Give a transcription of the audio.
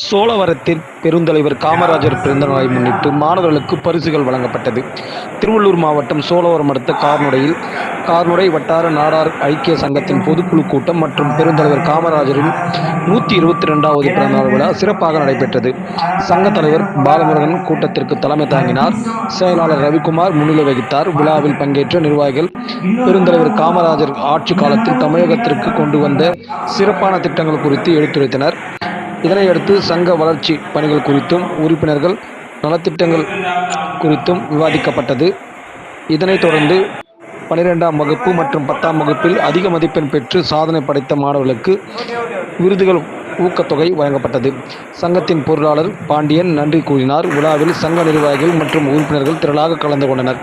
சோழவரத்தில் பெருந்தலைவர் காமராஜர் பிறந்த நாளை முன்னிட்டு மாணவர்களுக்கு பரிசுகள் வழங்கப்பட்டது. திருவள்ளூர் மாவட்டம் சோழவரம் அடுத்த கார்நுடையில் கார்நுடை வட்டார நாடார் ஐக்கிய சங்கத்தின் பொதுக்குழு கூட்டம் மற்றும் பெருந்தலைவர் காமராஜரின் நூற்றி இருபத்தி ரெண்டாவது பிறந்தநாள் விழா சிறப்பாக நடைபெற்றது. சங்க தலைவர் பாலமுருகன் கூட்டத்திற்கு தலைமை தாங்கினார். செயலாளர் ரவிக்குமார் முன்னிலை வகித்தார். விழாவில் பங்கேற்ற நிர்வாகிகள் பெருந்தலைவர் காமராஜர் ஆட்சி காலத்தில் தமிழகத்திற்கு கொண்டு வந்த சிறப்பான திட்டங்கள் குறித்து எடுத்துரைத்தனர். இதனையடுத்து சங்க வளர்ச்சி பணிகள் குறித்தும் உறுப்பினர்கள் நலத்திட்டங்கள் குறித்தும் விவாதிக்கப்பட்டது. இதனைத் தொடர்ந்து பனிரெண்டாம் வகுப்பு மற்றும் பத்தாம் வகுப்பில் அதிக மதிப்பெண் பெற்று சாதனை படைத்த மாணவர்களுக்கு விருதுகள் ஊக்கத்தொகை வழங்கப்பட்டது. சங்கத்தின் பொருளாளர் பாண்டியன் நன்றி கூறினார். விழாவில் சங்க நிர்வாகிகள் மற்றும் உறுப்பினர்கள் திரளாக கலந்து கொண்டனர்.